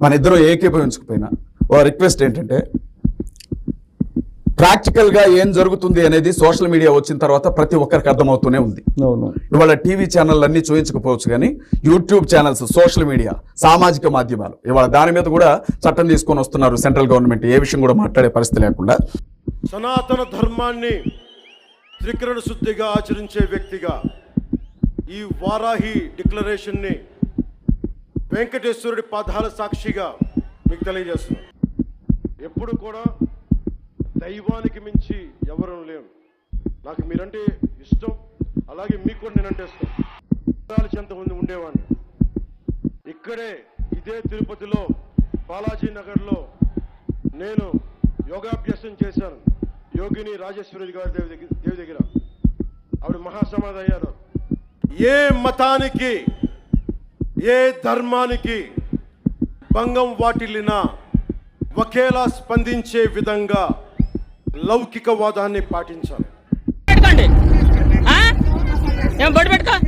మన ఇద్దరు ఏకీభవించకపోయినా ఓ రిక్వెస్ట్ ఏంటంటే ప్రాక్టికల్గా ఏం జరుగుతుంది అనేది సోషల్ మీడియా వచ్చిన తర్వాత ప్రతి ఒక్కరికి అర్థమవుతూనే ఉంది. ఇవాళ టీవీ ఛానల్ అన్ని చూపించకపోవచ్చు కానీ యూట్యూబ్ ఛానల్స్ సోషల్ మీడియా సామాజిక మాధ్యమాలు ఇవాళ దాని మీద కూడా చట్టం తీసుకొని వస్తున్నారు సెంట్రల్ గవర్నమెంట్ ఏ విషయం కూడా మాట్లాడే పరిస్థితి లేకుండా. సనాతన ధర్మాన్ని త్రికరణ శుద్ధిగా ఆచరించే వ్యక్తిగా ఈ వారాహి డిక్లరేషన్ని వెంకటేశ్వరుడి పాదాల సాక్షిగా మీకు తెలియజేస్తున్నాను ఎప్పుడు కూడా దైవానికి మించి ఎవరు లేరు. నాకు మీరంటే ఇష్టం అలాగే మీకు కూడా నేనంటే ఇష్టం. విగ్రహాల చెంత ఉండేవాడిని. ఇక్కడే ఇదే తిరుపతిలో బాలాజీ నగర్లో నేను యోగాభ్యాసం చేశాను. యోగిని రాజేశ్వరి గారి దేవి దగ్గర దేవి దగ్గర. ఆవిడ మహాసమాధి అయ్యారు. ఏ మతానికి ఏ ధర్మానికి భంగం వాటిల్లినా ఒకేలా స్పందించే విధంగా లౌకికవాదాన్ని పాటించాలి. పెట్టుకోండి. ఆ? ఏం బొట్టు పెట్టుకో.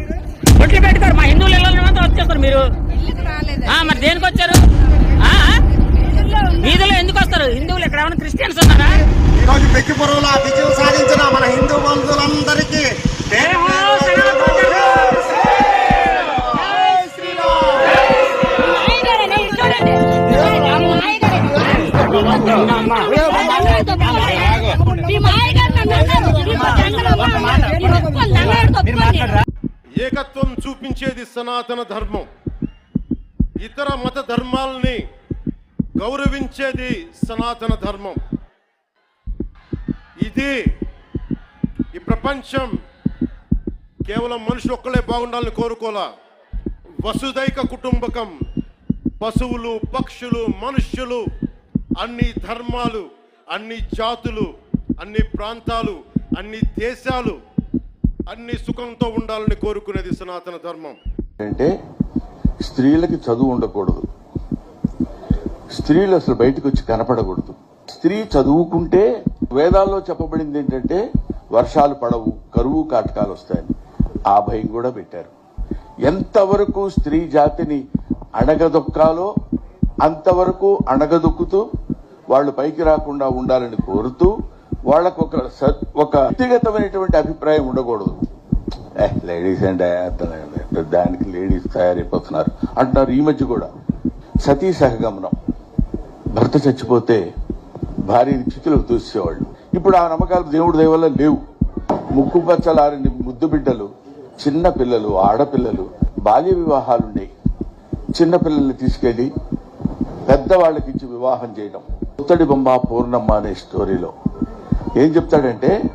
బొట్లు పెట్టుకోరు. మా హిందువులు వచ్చేస్తారు మీరు. ఆ, మరి దేనికి వచ్చారు? వీధిలో ఎందుకు వస్తారు? హిందువులు ఇక్కడ ఏమైనా క్రిస్టియన్స్ ఉన్నారా? ఈరోజు పెక్కిపురంలో విజయం సాధించిన మన హిందూ బంధువులందరికీ ఏకత్వం చూపించేది సనాతన ధర్మం. ఇతర మత ధర్మాల్ని గౌరవించేది సనాతన ధర్మం. ఇది ఈ ప్రపంచం కేవలం మనుషులు ఒక్కలే బాగుండాలని కోరుకోలా. వసుదైక కుటుంబకం పశువులు పక్షులు మనుష్యులు అన్ని ధర్మాలు అన్ని జాతులు అన్ని ప్రాంతాలు అన్ని దేశాలు అన్ని సుఖంతో ఉండాలని కోరుకునేది సనాతన ధర్మం. అంటే స్త్రీలకి చదువు ఉండకూడదు. స్త్రీలు అసలు బయటకు వచ్చి కనపడకూడదు. స్త్రీ చదువుకుంటే వేదాల్లో చెప్పబడింది ఏంటంటే వర్షాలు పడవు కరువు కాటకాలు వస్తాయని. ఆ భయం కూడా పెట్టారు. ఎంతవరకు స్త్రీ జాతిని అడగదొక్కాలో అంతవరకు అణగదొక్కుతూ వాళ్ళు పైకి రాకుండా ఉండాలని కోరుతూ వాళ్ళకు ఒక స- ఒక వ్యక్తిగతమైనటువంటి అభిప్రాయం ఉండకూడదు. ఏ, లేడీస్ అండ్ దానికి లేడీస్ తయారైపోతున్నారు అంటున్నారు ఈ మధ్య కూడా. సతీ సహగమనం. భర్త చచ్చిపోతే భార్యని చితులకు దూసేవాళ్ళు ఇప్పుడు ఆ నమ్మకాలు దేవుడి దయవల్ల లేవు. ముక్కు పచ్చలారని ముద్దు బిడ్డలు చిన్న పిల్లలు ఆడపిల్లలు బాల్య వివాహాలున్నాయి. చిన్నపిల్లల్ని చిన్న పిల్లల్ని తీసుకెళ్ళి పెద్దవాళ్ళకి ఇచ్చి వివాహం చేయడం. పుత్తడి బొమ్మ పూర్ణమ్మ అనే స్టోరీలో ఏం చెప్తాడంటే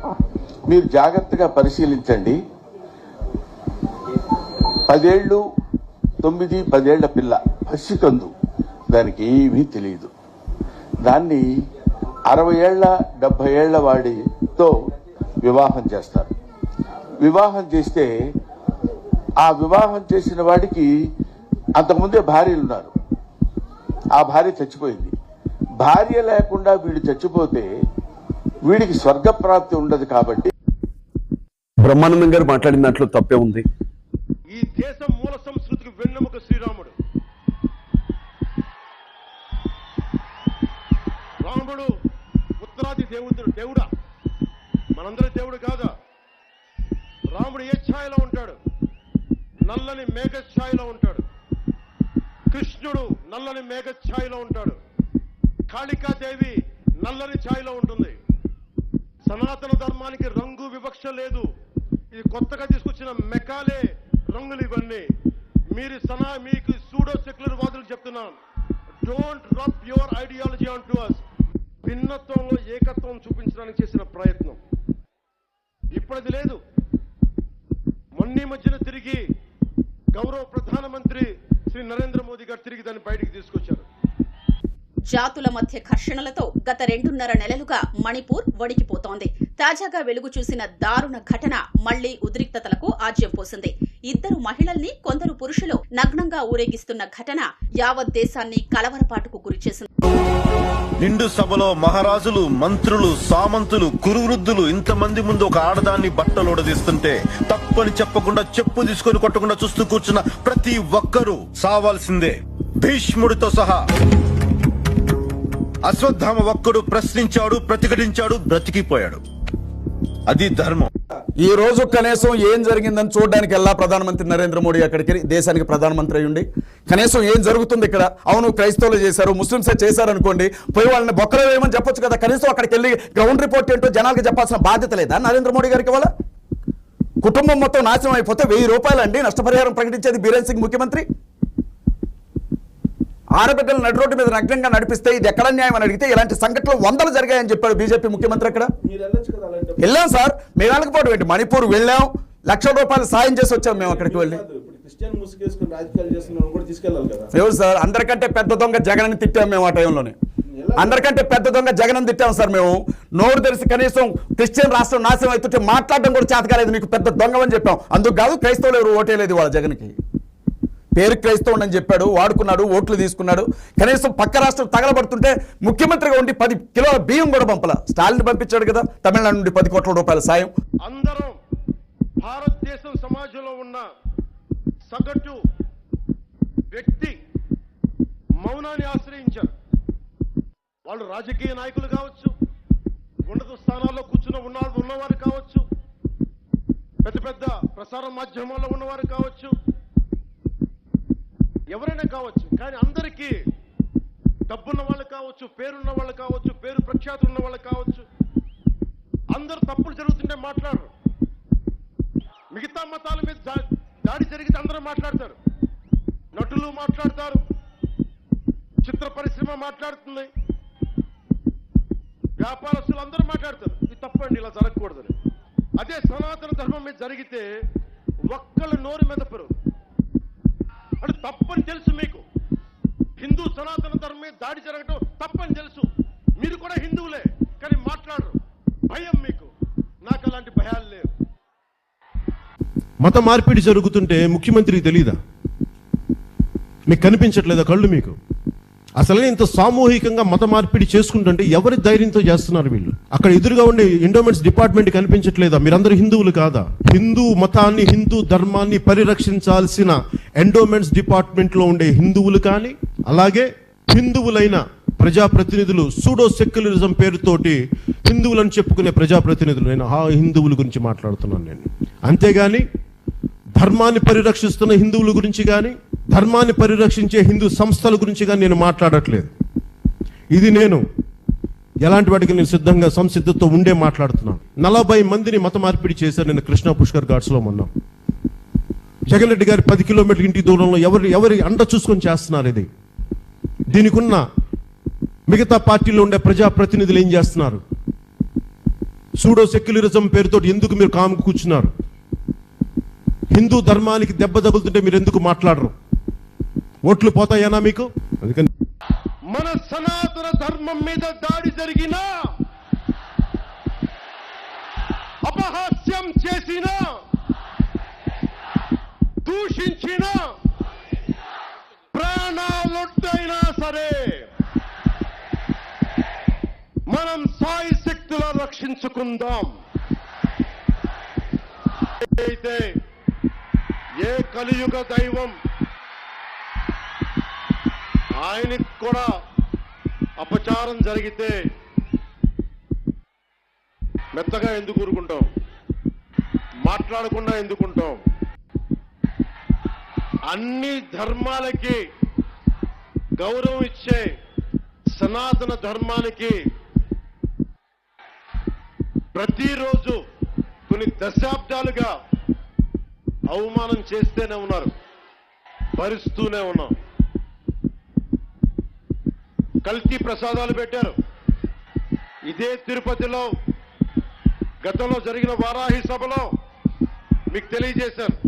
మీరు జాగ్రత్తగా పరిశీలించండి. పదేళ్ళు తొమ్మిది పదేళ్ళ పిల్ల పసికందు. దానికి ఏమీ తెలియదు. దాన్ని అరవై ఏళ్ళ డెబ్బై ఏళ్ళ వాడితో వివాహం చేస్తారు. వివాహం చేస్తే ఆ వివాహం చేసిన వాడికి అంతకుముందే భార్యలు ఉన్నారు ఆ భార్య చచ్చిపోయింది. భార్య లేకుండా వీడు చచ్చిపోతే వీడికి స్వర్గప్రాప్తి ఉండదు కాబట్టి బ్రహ్మానందం గారు మాట్లాడిన దాంట్లో తప్పే ఉంది. ఈ దేశం మూల సంస్కృతికి వెన్నెముక శ్రీరాముడు. రాముడు ఉత్తరాది దేవుడు దేవుడా? మనందరి దేవుడు కాదా? రాముడు ఏ ఛాయలో ఉంటాడు? నల్లని మేఘ ఛాయలో ఉంటాడు. కృష్ణుడు నల్లని మేఘ ఛాయలో ఉంటాడు. కాళికాదేవి నల్లని ఛాయలో ఉంటుంది. సనాతన ధర్మానికి రంగు వివక్ష లేదు. ఇది కొత్తగా తీసుకొచ్చిన మెకాలే రంగులు ఇవన్నీ. మీరు సనా మీకు సూడో సెక్యులర్ వాదులు చెప్తున్నాం don't rough your ideology on to us భిన్నత్వంలో ఏకత్వం చూపించడానికి చేసిన ప్రయత్నం. ఇప్పుడు అది లేదు. మొన్న మధ్యన తిరిగి గౌరవ ప్రధానమంత్రి శ్రీ నరేంద్ర మోదీ గారు తిరిగి దాన్ని బయటికి తీసుకొచ్చారు. జాతుల మధ్య ఘర్షణలతో గత రెండున్నర నెలలుగా మణిపూర్ వణికిపోతోంది. తాజాగా వెలుగు చూసిన దారుణ ఘటన మళ్ళీ ఉద్రిక్తతలకు ఆజ్యం పోసింది. ఇద్దరు మహిళల్ని కొందరు పురుషులు నగ్నంగా ఊరేగిస్తున్న ఘటన యావత్ దేశాన్ని కలవరపాటుకు గురిచేసింది. నిండు సభలో మహారాజులు మంత్రులు సామంతులు కురువృద్ధులు ఇంతమంది ముందు ఒక ఆడదాన్ని బట్టలు ఉడదీస్తుంటే తప్పని చెప్పకుండా చెప్పు తీసుకొని కొట్టకుండా చూస్తూ కూర్చున్న ప్రతి ఒక్కరూ సావాల్సిందే. భీష్ముడితో సహా అశ్వత్థామ ఒక్కడు ప్రశ్నించాడు ప్రతిఘటించాడు బ్రతికిపోయాడు. అది ధర్మం. ఈ రోజు కనీసం ఏం జరిగిందని చూడడానికి వెళ్ళా ప్రధానమంత్రి నరేంద్ర మోడీ అక్కడికి దేశానికి ప్రధానమంత్రి అయ్యుండి. కనీసం ఏం జరుగుతుంది ఇక్కడ? అవును క్రైస్తవులు చేశారు ముస్లింసే చేశారు అనుకోండి పోయి వాళ్ళని బొక్కలు వేయమని చెప్పొచ్చు కదా. కనీసం అక్కడికి వెళ్ళి గ్రౌండ్ రిపోర్ట్ ఏంటో జనాలకు చెప్పాల్సిన బాధ్యత లేదా నరేంద్ర మోడీ గారికి వాళ్ళ కుటుంబం మొత్తం నాశనం అయిపోతే వెయ్యి రూపాయలు అండి నష్టపరిహారం ప్రకటించేది బీరేన్ సింగ్ ముఖ్యమంత్రి. ఆడబిడ్డలు నడి రోడ్డు మీద నగ్నంగా నడిపిస్తే ఇది ఎక్కడ న్యాయం అని అడిగితే ఇలాంటి సంఘటనలు వందలు జరిగాయని చెప్పాడు బీజేపీ ముఖ్యమంత్రి అక్కడ. వెళ్ళాం సార్. మేము వెళ్ళకపోవడం ఏంటి? మణిపూర్ వెళ్ళాం. లక్షల రూపాయలు సాయం చేసి వచ్చాం మేము అక్కడికి వెళ్ళి. ఎవరు సార్? అందరికంటే పెద్ద దొంగ జగన్ అని తిట్టాం మేము ఆ టైంలోనే. అందరికంటే పెద్ద దొంగ జగన్ అని తిట్టాం సార్ మేము. నోరు తెరిసి కనీసం క్రిస్టియన్ రాష్ట్రం నాశనం అవుతుంటే మాట్లాడడం కూడా చేత కాలేదు మీకు పెద్ద దొంగమని చెప్పాం. అందుకు కాదు క్రైస్తవులు ఎవరు ఓటేలేదు వాళ్ళ జగన్కి. పేరు క్రైస్తవుడు అని చెప్పాడు వాడుకున్నాడు ఓట్లు తీసుకున్నాడు. కనీసం పక్క రాష్ట్రం తగలబడుతుంటే ముఖ్యమంత్రిగా ఉండి పది కిలోల బియ్యం కూడా పంపల. స్టాలిన్ పంపించాడు కదా తమిళనాడు నుండి పది కోట్ల రూపాయల సాయం. అందరం భారతదేశం సమాజంలో ఉన్న సగటు వ్యక్తి మౌనాన్ని ఆశ్రయించారు. వాళ్ళు రాజకీయ నాయకులు కావచ్చు ఉన్నత స్థానాల్లో కూర్చున్న ఉన్న ఉన్నవారు కావచ్చు పెద్ద పెద్ద ప్రసార మాధ్యమాల్లో ఉన్నవారు కావచ్చు ఎవరైనా కావచ్చు కానీ అందరికీ డబ్బున్న వాళ్ళు కావచ్చు పేరున్న వాళ్ళు కావచ్చు పేరు ప్రఖ్యాతులు ఉన్న వాళ్ళు కావచ్చు అందరు తప్పులు జరుగుతుంటే మాట్లాడరు. మిగతా మతాల మీద దా- దాడి జరిగితే అందరూ మాట్లాడతారు. నటులు మాట్లాడతారు. చిత్ర పరిశ్రమ మాట్లాడుతుంది. వ్యాపారస్తులు అందరూ మాట్లాడతారు. ఇది తప్పండి ఇలా జరగకూడదని. అదే సనాతన ధర్మం మీద జరిగితే ఒక్కళ్ళ నోరు మీద పెరుగు అంటే తప్పని తెలుసు మీకు. హిందూ సనాతన ధర్మం మీద దాడి జరగటం తప్పని తెలుసు. మీరు కూడా హిందువులే కానీ మాట్లాడరు. భయం మీకు. నాకు అలాంటి భయాలు లేవు. మత మార్పిడి జరుగుతుంటే ముఖ్యమంత్రికి తెలీదా? మీకు కనిపించట్లేదా కళ్ళు మీకు? అసలే ఇంత సామూహికంగా మత మార్పిడి చేసుకుంటుంటే ఎవరి ధైర్యంతో చేస్తున్నారు వీళ్ళు? అక్కడ ఎదురుగా ఉండే ఎండోమెంట్స్ డిపార్ట్మెంట్ కనిపించట్లేదా? మీరందరూ హిందువులు కాదా? హిందూ మతాన్ని హిందూ ధర్మాన్ని పరిరక్షించాల్సిన ఎండోమెంట్స్ డిపార్ట్మెంట్లో ఉండే హిందువులు కానీ అలాగే హిందువులైన ప్రజాప్రతినిధులు సూడో సెక్యులరిజం పేరుతోటి హిందువులను చెప్పుకునే ప్రజాప్రతినిధులు నేను ఆ హిందువుల గురించి మాట్లాడుతున్నాను నేను. అంతేగాని ధర్మాన్ని పరిరక్షిస్తున్న హిందువుల గురించి కానీ ధర్మాన్ని పరిరక్షించే హిందూ సంస్థల గురించి కానీ నేను మాట్లాడట్లేదు. ఇది నేను ఎలాంటి వాటికి నేను సిద్ధంగా సంసిద్ధతో ఉండే మాట్లాడుతున్నాను. నలభై మందిని మత మార్పిడి చేశారు నేను కృష్ణా పుష్కర్ ఘాట్స్లో ఉన్నాను మొన్న. జగన్ రెడ్డి గారి పది కిలోమీటర్ల ఇంటి దూరంలో ఎవరు ఎవరి అండ చూసుకొని చేస్తున్నారు ఇది? దీనికున్న మిగతా పార్టీలో ఉండే ప్రజాప్రతినిధులు ఏం చేస్తున్నారు? సూడో సెక్యులరిజం పేరుతో ఎందుకు మీరు కాము కూర్చున్నారు? హిందూ ధర్మానికి దెబ్బ తగులుతుంటే మీరు ఎందుకు మాట్లాడరు? ఓట్లు పోతాయనా మీకు? అందుకని మన సనాతన ధర్మం మీద దాడి జరిగినా అపహాస్యం చేసిన దూషించిన ప్రాణాలొడ్డైనా సరే మనం సాయి శక్తుల రక్షించుకుందాం. అయితే ఏ కలియుగ దైవం ఆయనకి కూడా అపచారం జరిగితే మెత్తగా ఎందుకు ఊరుకుంటాం? మాట్లాడకుండా ఎందుకుంటాం? అన్ని ధర్మాలకి గౌరవం ఇచ్చే సనాతన ధర్మానికి ప్రతిరోజు కొన్ని దశాబ్దాలుగా అవమానం చేస్తూనే ఉన్నారు భరిస్తూనే ఉన్నాం. కల్తీ ప్రసాదాలు పెట్టారు. ఇదే తిరుపతిలో గతంలో జరిగిన వారాహి సభలో మీకు తెలియజేశారు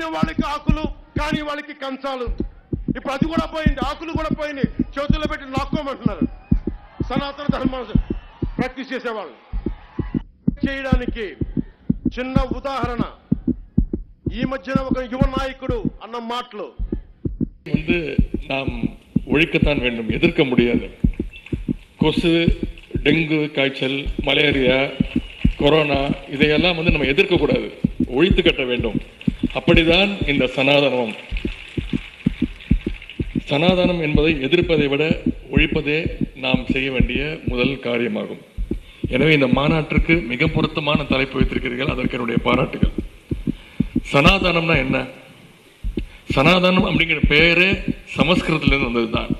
అయిన వాళ్ళకి ఆకులు కాని వాళ్ళకి కంచాలు ఇప్పుడు అది కూడా పోయింది ఆకులు కూడా పోయింది చేతుల్లో పెట్టి లాక్కోమంటున్నారు సనాతన ధర్మం ప్రాక్టీస్ చేసేవాళ్ళు చేయడానికి చిన్న ఉదాహరణ ఈ మధ్యన ఒక యువ నాయకుడు అన్న మాటలు வந்து நாம் ஒழிக்கத்தான் வேண்டும் எதிர்க்க முடியாது கொசு டெங்கு காய்ச்சல் மலேரியா கொரோனா இதையெல்லாம் வந்து நம்ம எதிர்க்கக்கூடாது ஒழித்து கட்ட வேண்டும் அப்படிதான் இந்த சனாதனம் சனாதனம் என்பதை எதிர்ப்பதை விட ஒழிப்பதே நாம் செய்ய வேண்டிய முதல் காரியமாகும். எனவே இந்த மாநாட்டிற்கு மிக பொருத்தமான தலைப்பு வைத்திருக்கிறீர்கள். அதற்கு என்னுடைய பாராட்டுகள். சனாதனம்னா என்ன? சனாதனம் அப்படிங்கிற பெயரே சமஸ்கிருதத்திலிருந்து வந்ததுதான்.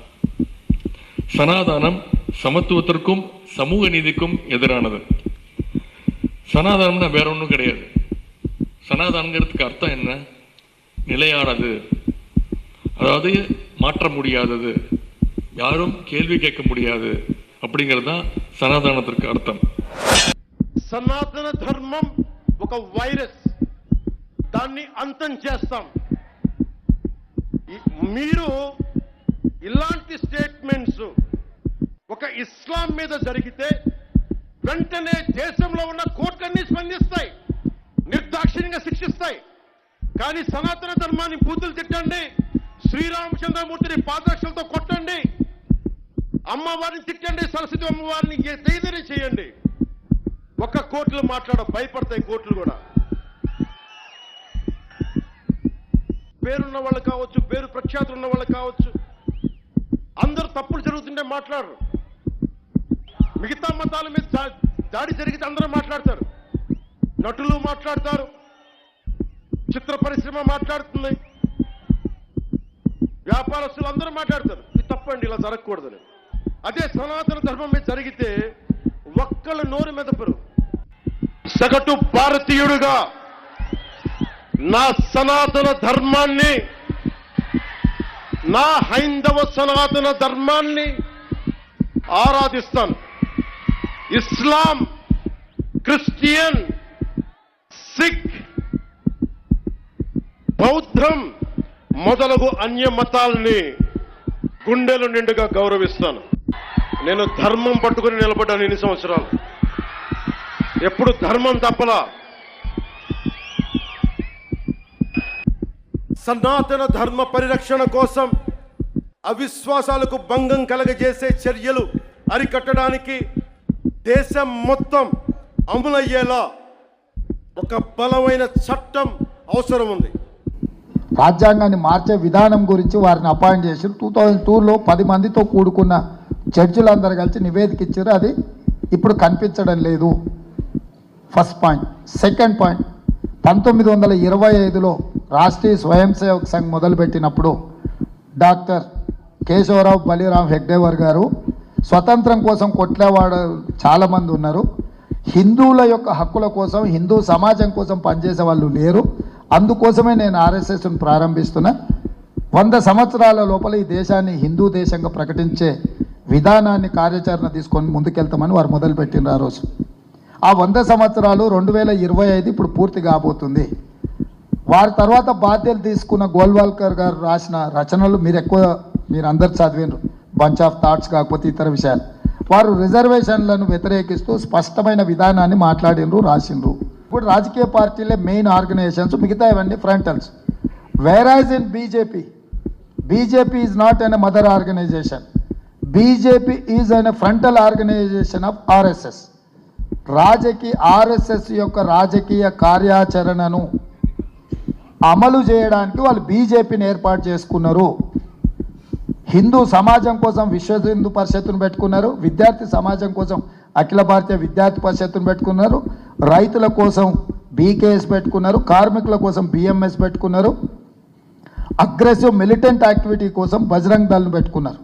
சனாதனம் சமத்துவத்திற்கும் சமூக நீதிக்கும் எதிரானது. சனாதனம்னா வேற ஒன்றும் கிடையாது. சனாதனங்கிறதுக்கு அர்த்தம் என்ன நிலையானது அதாவது மாற்ற முடியாதது யாரும் கேள்வி கேட்க முடியாது அப்படிங்கிறது தான் சனாதனத்திற்கு அர்த்தம் సనాతన ధర్మం ఒక వైరస్ దాన్ని అంతం చేస్తాం ఈ- మీరు ఇలాంటి స్టేట్మెంట్స్ ఒక ఇస్లాం మీద జరిగితే వెంటనే దేశంలో ఉన్న కోర్టులన్నీ స్పందిస్తాయి నిర్దాక్షిణ్యంగా శిక్షిస్తాయి. కానీ సనాతన ధర్మాన్ని బూతులు తిట్టండి. శ్రీరామచంద్రమూర్తిని పాదరక్షలతో కొట్టండి. అమ్మవారిని తిట్టండి సరస్వతి అమ్మవారిని తేదీని చేయండి. ఒక్క కోర్టులు మాట్లాడ భయపడతాయి కోర్టులు కూడా. పేరున్న వాళ్ళు కావచ్చు పేరు ప్రఖ్యాతులు ఉన్న వాళ్ళు కావచ్చు అందరూ తప్పులు జరుగుతుంటే మాట్లాడరు. మిగతా మతాల మీద దాడి జరిగితే అందరూ మాట్లాడతారు. నటులు మాట్లాడతారు. చిత్ర పరిశ్రమ మాట్లాడుతుంది. వ్యాపారస్తులు అందరూ మాట్లాడతారు. ఇది తప్పండి ఇలా జరగకూడదని. అదే సనాతన ధర్మం మీద జరిగితే ఒక్కళ్ళు నోరు మెదపరు. సగటు భారతీయుడుగా నా సనాతన ధర్మాన్ని నా హైందవ సనాతన ధర్మాన్ని ఆరాధిస్తాను. ఇస్లాం క్రిస్టియన్ సిక్. బౌద్ధం మొదలగు అన్య మతాల్ని గుండెలు నిండుగా గౌరవిస్తాను. నేను ధర్మం పట్టుకుని నిలబడ్డాను ఎన్ని సంవత్సరాలు. ఎప్పుడు ధర్మం తప్పలా? సనాతన ధర్మ పరిరక్షణ కోసం అవిశ్వాసాలకు భంగం కలగజేసే చర్యలు అరికట్టడానికి దేశం మొత్తం అమలయ్యేలా ఒక బలమైన చట్టం అవసరం ఉంది. రాజ్యాంగాన్ని మార్చే విధానం గురించి వారిని అపాయింట్ చేశారు టూ థౌజండ్ టూలో పది మందితో కూడుకున్న జడ్జిలందరూ కలిసి నివేదిక ఇచ్చారు. అది ఇప్పుడు కనిపించడం లేదు. First point. Second point. పంతొమ్మిది వందల ఇరవై ఐదులో రాష్ట్రీయ స్వయం సేవక్ సంఘ్ మొదలుపెట్టినప్పుడు డాక్టర్ కేశవరావు బలిరామ్ హెగ్డేవర్ గారు స్వతంత్రం కోసం కొట్లేవాడు చాలామంది ఉన్నారు. హిందువుల యొక్క హక్కుల కోసం హిందూ సమాజం కోసం పనిచేసే వాళ్ళు లేరు. అందుకోసమే నేను ఆర్ఎస్ఎస్ను ప్రారంభిస్తున్నా. వంద సంవత్సరాల లోపల ఈ దేశాన్ని హిందూ దేశంగా ప్రకటించే విధానాన్ని కార్యాచరణ తీసుకొని ముందుకెళ్తామని వారు మొదలుపెట్టినారు ఆ రోజు. ఆ వంద సంవత్సరాలు రెండు వేల ఇరవై ఐదు ఇప్పుడు పూర్తి కాబోతుంది. వారి తర్వాత బాధ్యత తీసుకున్న గోల్వాల్కర్ గారు రాసిన రచనలు మీరు ఎక్కువ మీరు అందరు చదివినారు బంచ్ ఆఫ్ థాట్స్ కాకపోతే ఇతర విషయాలు. వారు రిజర్వేషన్లను వ్యతిరేకిస్తూ స్పష్టమైన విధానాన్ని మాట్లాడినరు రాసిండ్రు ఇప్పుడు రాజకీయ పార్టీలే మెయిన్ ఆర్గనైజేషన్స్ మిగతా ఇవన్నీ frontals whereas in BJP BJP is not an mother organisation BJP is an frontal organisation of RSS రాజకీయ ఆర్ఎస్ఎస్ యొక్క రాజకీయ కార్యాచరణను అమలు చేయడానికి వాళ్ళు బీజేపీని ఏర్పాటు చేసుకున్నారు. హిందూ సమాజం కోసం విశ్వ హిందూ పరిషత్తును పెట్టుకున్నారు విద్యార్థి సమాజం కోసం అఖిల భారతీయ విద్యార్థి పరిషత్తును పెట్టుకున్నారు రైతుల కోసం బీకేఎస్ పెట్టుకున్నారు కార్మికుల కోసం బిఎంఎస్ పెట్టుకున్నారు అగ్రెసివ్ మిలిటెంట్ యాక్టివిటీ కోసం బజరంగ్ దళ్ను పెట్టుకున్నారు.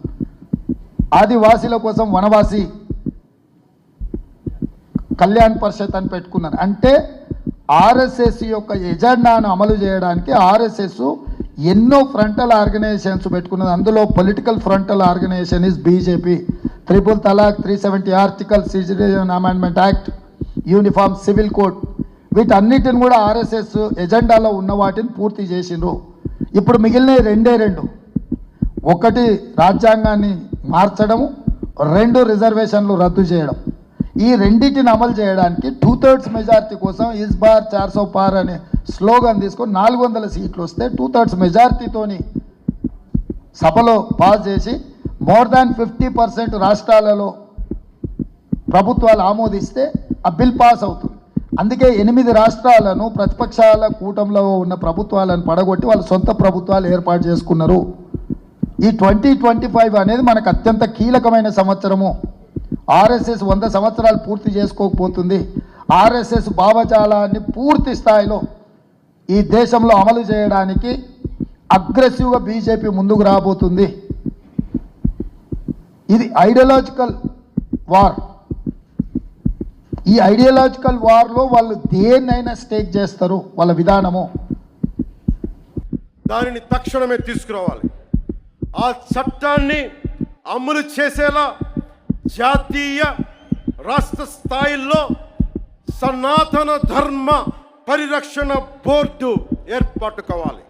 ఆదివాసీల కోసం వనవాసి కళ్యాణ్ పరిషత్ అని పెట్టుకున్నారు. అంటే ఆర్ఎస్ఎస్ యొక్క ఎజెండాను అమలు చేయడానికి ఆర్ఎస్ఎస్ ఎన్నో ఫ్రంటల్ ఆర్గనైజేషన్స్ పెట్టుకున్నది. అందులో political frontal organisation is BJP triple talaq three seventy article citizen amendment act uniform civil code వీటన్నిటిని కూడా ఆర్ఎస్ఎస్ ఎజెండాలో ఉన్న వాటిని పూర్తి చేసిండ్రు. ఇప్పుడు మిగిలిన రెండే రెండు. ఒకటి రాజ్యాంగాన్ని మార్చడము రెండు రిజర్వేషన్లు రద్దు చేయడం. ఈ రెండింటిని అమలు చేయడానికి టూ థర్డ్స్ మెజార్టీ కోసం ఇస్ బార్ చార్సో పార్ అనే స్లోగన్ తీసుకొని నాలుగు వందల సీట్లు వస్తే టూ థర్డ్స్ మెజార్టీతోని సభలో పాస్ చేసి మోర్ దాన్ ఫిఫ్టీ పర్సెంట్ రాష్ట్రాలలో ప్రభుత్వాలు ఆమోదిస్తే ఆ బిల్ పాస్ అవుతుంది. అందుకే ఎనిమిది రాష్ట్రాలను ప్రతిపక్షాల కూటంలో ఉన్న ప్రభుత్వాలను పడగొట్టి వాళ్ళు సొంత ప్రభుత్వాలు ఏర్పాటు చేసుకున్నారు. ఈ ట్వంటీ ట్వంటీ ఫైవ్ అనేది మనకు అత్యంత కీలకమైన సంవత్సరము. ఆర్ఎస్ఎస్ వంద సంవత్సరాలు పూర్తి చేసుకోకపోతుంది. ఆర్ఎస్ఎస్ భావజాలాన్ని పూర్తి స్థాయిలో ఈ దేశంలో అమలు చేయడానికి అగ్రెసివ్గా బీజేపీ ముందుకు రాబోతుంది. ఇది ఐడియలాజికల్ వార్. ఈ ఐడియలాజికల్ వార్లో వాళ్ళు దేన్నైనా స్టేక్ చేస్తారు వాళ్ళ విధానము. దానిని తక్షణమే తీసుకురావాలి. ఆ చట్టాన్ని అమలు చేసేలా జాతీయ రాష్ట్ర స్థాయిల్లో సనాతన ధర్మ పరిరక్షణ బోర్డు ఏర్పాటు కావాలి.